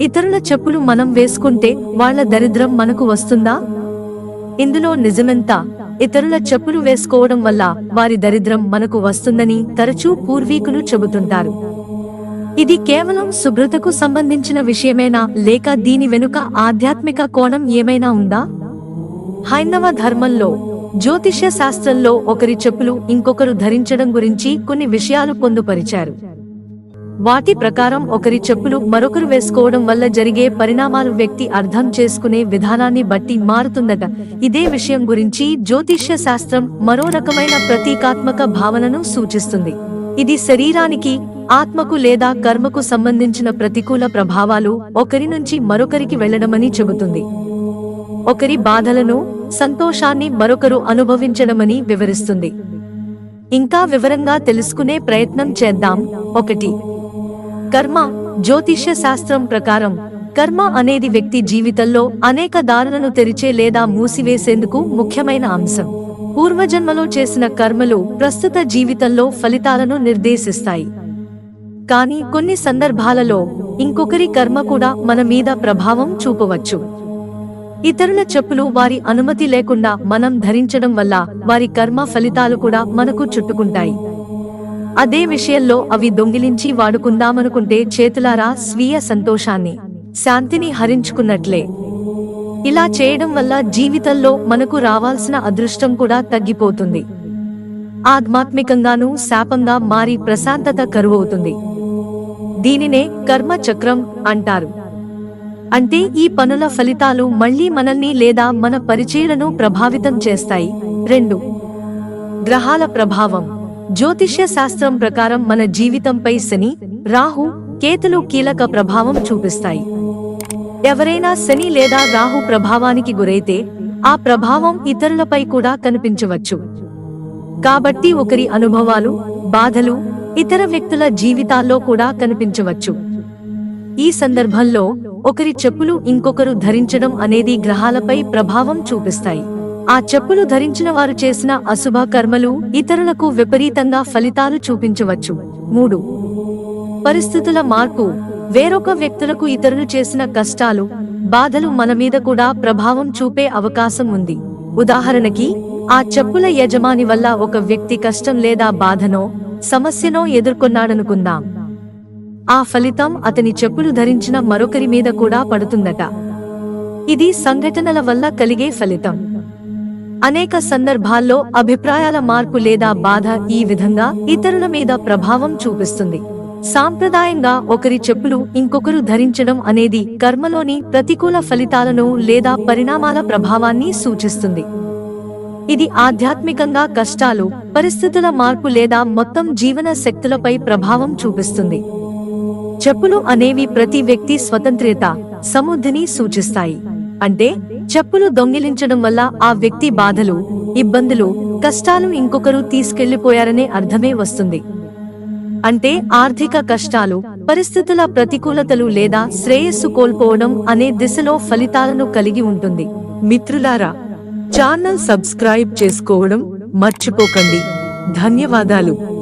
ఇతరుల చెప్పులు మనం వేసుకుంటే వాళ్ళ దరిద్రం మనకు వస్తుందా? ఇందులో నిజమెంత? ఇతరుల చెప్పులు వేసుకోవడం వల్ల వారి దరిద్రం మనకు వస్తుందని తరచూ పూర్వీకులు చెబుతుంటారు. ఇది కేవలం శుభ్రతకు సంబంధించిన విషయమేనా? లేక దీని వెనుక ఆధ్యాత్మిక కోణం ఏమైనా ఉందా? హైందవ ధర్మంలో జ్యోతిష్య శాస్త్రంలో ఒకరి చెప్పులు ఇంకొకరు ధరించడం గురించి కొన్ని విషయాలు పొందుపరిచారు. వాటి ప్రకారం ఒకరి చెప్పులు మరొకరు వేసుకోవడం వల్ల జరిగే పరిణామాలు వ్యక్తి అర్థం చేసుకునే విధానాన్ని బట్టి మారుతుందట. ఇదే విషయం గురించి జ్యోతిష్య శాస్త్రం మరో రకమైన ప్రతీకాత్మక భావనను సూచిస్తుంది. ఇది శరీరానికి ఆత్మకు లేదా కర్మకు సంబంధించిన ప్రతికూల ప్రభావాలు ఒకరి నుంచి మరొకరికి వెళ్ళడమని చెబుతుంది. ఒకరి బాధలను సంతోషాన్ని మరొకరు అనుభవించడమని వివరిస్తుంది. ఇంకా వివరంగా తెలుసుకునే ప్రయత్నం చేద్దాం. ఒకటి కర్మ జ్యోతిష్య శాస్త్రం ప్రకారం కర్మ అనేది వ్యక్తి జీవితంలో అనేక దారులను తెరిచే లేదా మూసివేసేందుకు ముఖ్యమైన అంశం. పూర్వజన్మలో చేసిన కర్మలు ప్రస్తుత జీవితంలో ఫలితాలను నిర్దేశిస్తాయి. కానీ కొన్ని సందర్భాలలో ఇంకొకరి కర్మ కూడా మన మీద ప్రభావం చూపవచ్చు. ఇతరుల చెప్పులు వారి అనుమతి లేకుండా మనం ధరించడం వల్ల వారి కర్మ ఫలితాలు కూడా మనకు చుట్టుకుంటాయి. అదే విషయంలో అవి దొంగిలించి వాడుకుందామనుకుంటే చేతులారా స్వీయ సంతోషాన్ని శాంతిని హరించుకున్నట్లే. ఇలా చేయడం వల్ల జీవితంలో మనకు రావాల్సిన అదృష్టం కూడా తగ్గిపోతుంది. ఆధ్యాత్మికంగానూ శాపంగా మారి ప్రశాంతత కరువవుతుంది. దీనినే కర్మ చక్రం అంటారు. అంటే ఈ పనుల ఫలితాలు మళ్ళీ మనల్ని లేదా మన పరిచయలను ప్రభావితం చేస్తాయి. రెండు గ్రహాల ప్రభావం. జ్యోతిష్య శాస్త్రం ప్రకారం మన జీవితంపై శని రాహు కేతులు కీలక ప్రభావం చూపిస్తాయి. ఎవరైనా శని లేదా రాహు ప్రభావానికి గురైతే ఆ ప్రభావం ఇతరులపై కూడా కనిపించవచ్చు. కాబట్టి ఒకరి అనుభవాలు బాధలు ఇతర వ్యక్తుల జీవితాల్లో కూడా కనిపించవచ్చు. ఈ సందర్భంలో ఒకరి చెప్పులు ఇంకొకరు ధరించడం అనేది గ్రహాలపై ప్రభావం చూపిస్తాయి. ఆ చెప్పులు ధరించిన వారు చేసిన అశుభ కర్మలు ఇతరులకు విపరీతంగా ఫలితాలు చూపించవచ్చు. మూడు. పరిస్థితుల మార్పు. వేరొక వ్యక్తులకు ఇతరులు చేసిన కష్టాలు బాధలు మన మీద కూడా ప్రభావం చూపే అవకాశం ఉంది. ఉదాహరణకి ఆ చెప్పుల యజమాని వల్ల ఒక వ్యక్తి కష్టం లేదా బాధనో సమస్యనో ఎదుర్కొన్నాడనుకుందాం. ఆ ఫలితం అతని చెప్పులు ధరించిన మరొకరి మీద కూడా పడుతుందట. ఇది సంఘటనల వల్ల కలిగే ఫలితం. అనేక సందర్భాల్లో అభిప్రాయాల మార్పు లేదా బాధ ఈ విధంగా ఇతరుల మీద ప్రభావం చూపిస్తుంది. సాంప్రదాయంగా ఒకరి చెప్పులు ఇంకొకరు ధరించడం అనేది కర్మలోని ప్రతికూల ఫలితాలను లేదా పరిణామాల ప్రభావాన్ని సూచిస్తుంది. ఇది ఆధ్యాత్మికంగా కష్టాలు పరిస్థితుల మార్పు లేదా మొత్తం జీవన శక్తులపై ప్రభావం చూపిస్తుంది. చెప్పులు అనేవి ప్రతి వ్యక్తి స్వతంత్రత సముద్ధిని సూచిస్తాయి. అంటే చెప్పులు దొంగిలించడం వల్ల ఆ వ్యక్తి బాధలు ఇబ్బందులు కష్టాలు ఇంకొకరు తీసుకెళ్ళిపోయారనే అర్థమే వస్తుంది. అంటే ఆర్థిక కష్టాలు పరిస్థితుల ప్రతికూలతలు లేదా శ్రేయస్సు కోల్పోవడం అనే దిశలో ఫలితాలను కలిగి ఉంటుంది. మిత్రులారా ఛానల్ సబ్స్క్రైబ్ చేసుకోవడం మర్చిపోకండి. ధన్యవాదాలు.